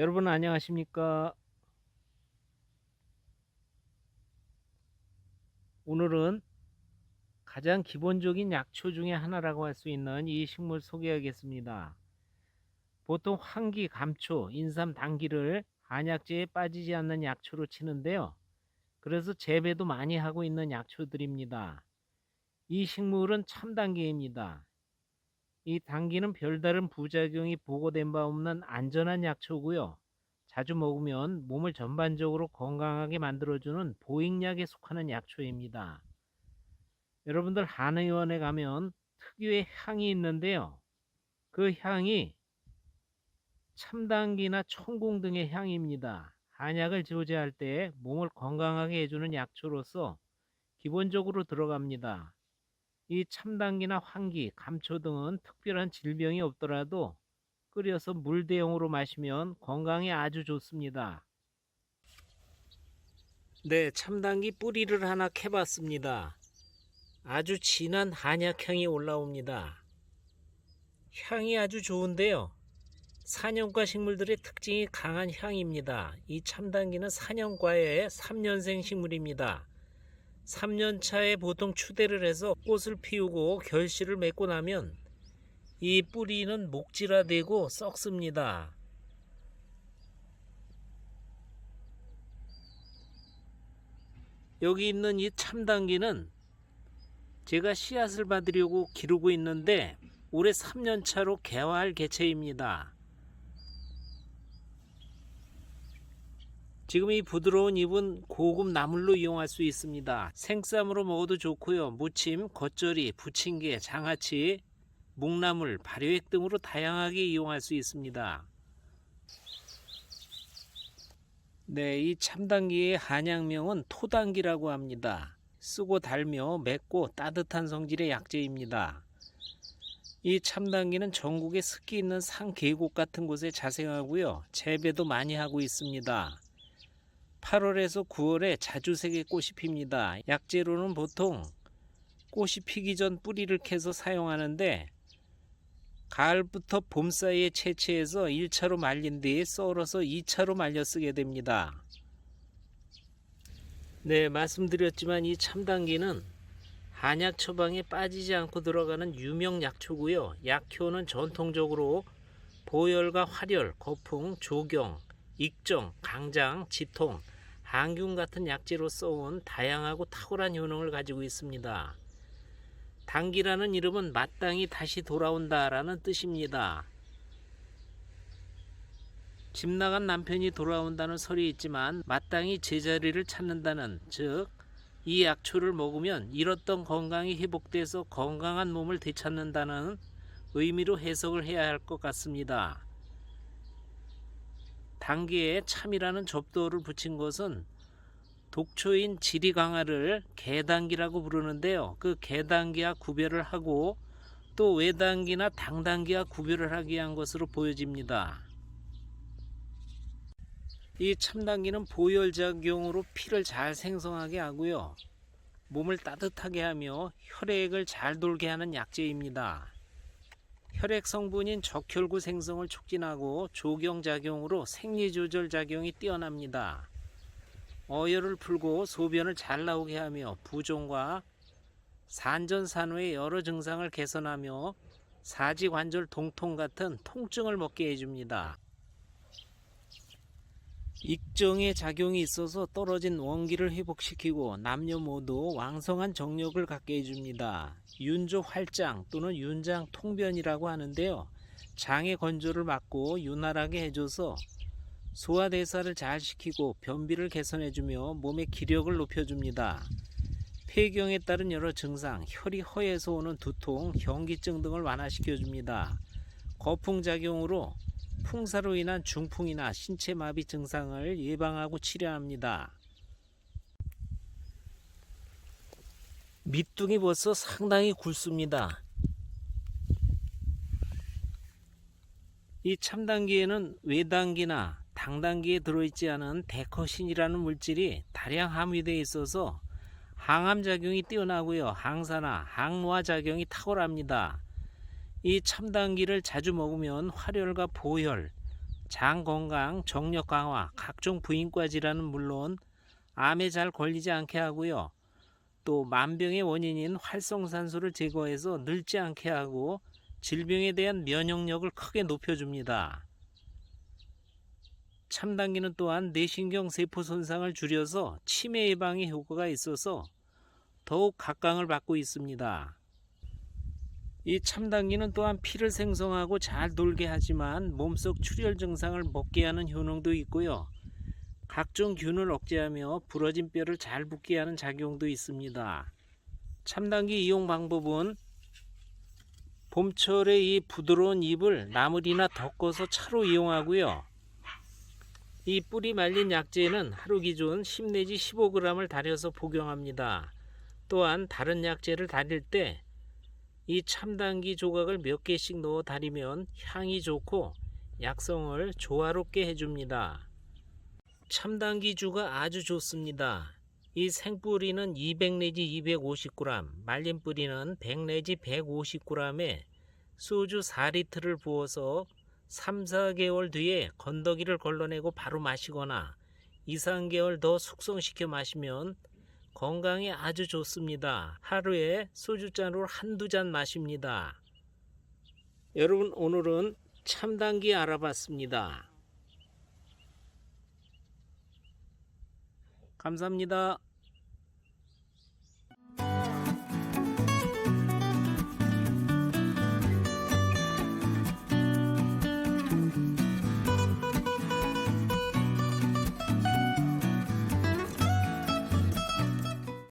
여러분 안녕하십니까? 오늘은 가장 기본적인 약초 중에 하나라고 할 수 있는 이 식물 소개하겠습니다. 보통 환기, 감초, 인삼, 당기를 한약재에 빠지지 않는 약초로 치는데요. 그래서 재배도 많이 하고 있는 약초들입니다. 이 식물은 참당기입니다. 이 당기는 별다른 부작용이 보고된 바 없는 안전한 약초고요. 자주 먹으면 몸을 전반적으로 건강하게 만들어주는 보익약에 속하는 약초입니다. 여러분들 한의원에 가면 특유의 향이 있는데요. 그 향이 참당기나 청궁 등의 향입니다. 한약을 조제할 때 몸을 건강하게 해주는 약초로서 기본적으로 들어갑니다. 이 참당기나 환기, 감초 등은 특별한 질병이 없더라도 끓여서 물 대용으로 마시면 건강에 아주 좋습니다. 네, 참당기 뿌리를 하나 캐봤습니다. 아주 진한 한약향이 올라옵니다. 향이 아주 좋은데요. 사년과 식물들의 특징이 강한 향입니다. 이 참당기는 사년과의 3년생 식물입니다. 3년차에 보통 추대를 해서 꽃을 피우고 결실을 맺고 나면 이 뿌리는 목질화되고 썩습니다. 여기 있는 이 참당기는 제가 씨앗을 받으려고 기르고 있는데 올해 3년차로 개화할 개체입니다. 지금 이 부드러운 잎은 고급 나물로 이용할 수 있습니다. 생쌈으로 먹어도 좋고요. 무침, 겉절이, 부침개, 장아찌, 묵나물, 발효액 등으로 다양하게 이용할 수 있습니다. 네, 이 참당기의 한약명은 토당기라고 합니다. 쓰고 달며 맵고 따뜻한 성질의 약재입니다. 이 참당기는 전국에 습기 있는 산 계곡 같은 곳에 자생하고요. 재배도 많이 하고 있습니다. 8월에서 9월에 자주 색의 꽃이 핍니다. 약재로는 보통 꽃이 피기 전 뿌리를 캐서 사용하는데 가을부터 봄 사이에 채취해서 1차로 말린 뒤에 썰어서 2차로 말려 쓰게 됩니다. 네, 말씀드렸지만 이 참당기는 한약 처방에 빠지지 않고 들어가는 유명 약초고요. 약효는 전통적으로 보열과 활혈, 거풍, 조경, 익정, 강장, 지통, 항균 같은 약재로 써온 다양하고 탁월한 효능을 가지고 있습니다. 당기라는 이름은 마땅히 다시 돌아온다라는 뜻입니다. 집 나간 남편이 돌아온다는 설이 있지만 마땅히 제자리를 찾는다는 즉 이 약초를 먹으면 잃었던 건강이 회복돼서 건강한 몸을 되찾는다는 의미로 해석을 해야 할 것 같습니다. 당기에 참이라는 접도를 붙인 것은 독초인 지리 강화를 개당기라고 부르는데요. 그 개당기와 구별을 하고 또 외당기나 당당기와 구별을 하기 위한 것으로 보여집니다. 이 참당기는 보혈작용으로 피를 잘 생성하게 하고요. 몸을 따뜻하게 하며 혈액을 잘 돌게 하는 약재입니다. 혈액 성분인 적혈구 생성을 촉진하고 조경작용으로 생리조절 작용이 뛰어납니다. 어혈을 풀고 소변을 잘 나오게 하며 부종과 산전산후의 여러 증상을 개선하며 사지관절 동통 같은 통증을 먹게 해줍니다. 익정의 작용이 있어서 떨어진 원기를 회복시키고 남녀 모두 왕성한 정력을 갖게 해줍니다. 윤조 활장 또는 윤장 통변이라고 하는데요. 장의 건조를 막고 윤활하게 해줘서 소화대사를 잘 시키고 변비를 개선해주며 몸의 기력을 높여줍니다. 폐경에 따른 여러 증상, 혈이 허해서 오는 두통, 현기증 등을 완화시켜줍니다. 거풍작용으로 풍사로 인한 중풍이나 신체 마비 증상을 예방하고 치료합니다. 밑둥이 벌써 상당히 굵습니다. 이 참당기에는 외당기나 당당기에 들어있지 않은 데커신이라는 물질이 다량 함유되어 있어서 항암 작용이 뛰어나고요. 항산화, 항노화 작용이 탁월합니다. 이 참당기를 자주 먹으면 활혈과 보혈, 장 건강, 정력 강화, 각종 부인과 질환은 물론 암에 잘 걸리지 않게 하고요. 또 만병의 원인인 활성산소를 제거해서 늙지 않게 하고 질병에 대한 면역력을 크게 높여줍니다. 참당기는 또한 뇌신경 세포 손상을 줄여서 치매 예방에 효과가 있어서 더욱 각광을 받고 있습니다. 이 참당기는 또한 피를 생성하고 잘 돌게 하지만 몸속 출혈 증상을 먹게 하는 효능도 있고요. 각종 균을 억제하며 부러진 뼈를 잘 붙게 하는 작용도 있습니다. 참당기 이용 방법은 봄철에 이 부드러운 잎을 나물이나 덮어서 차로 이용하고요. 이 뿌리 말린 약재는 하루 기준 10 내지 15g을 달여서 복용합니다. 또한 다른 약재를 달일 때 이 참당기 조각을 몇 개씩 넣어 달이면 향이 좋고 약성을 조화롭게 해줍니다. 참당기주가 아주 좋습니다. 이 생뿌리는 200 내지 250g, 말린 뿌리는 100 내지 150g에 소주 4리터를 부어서 3, 4개월 뒤에 건더기를 걸러내고 바로 마시거나 2, 3개월 더 숙성시켜 마시면 건강에 아주 좋습니다. 하루에 소주잔으로 한두 잔 마십니다. 여러분 오늘은 참단기 알아봤습니다. 감사합니다.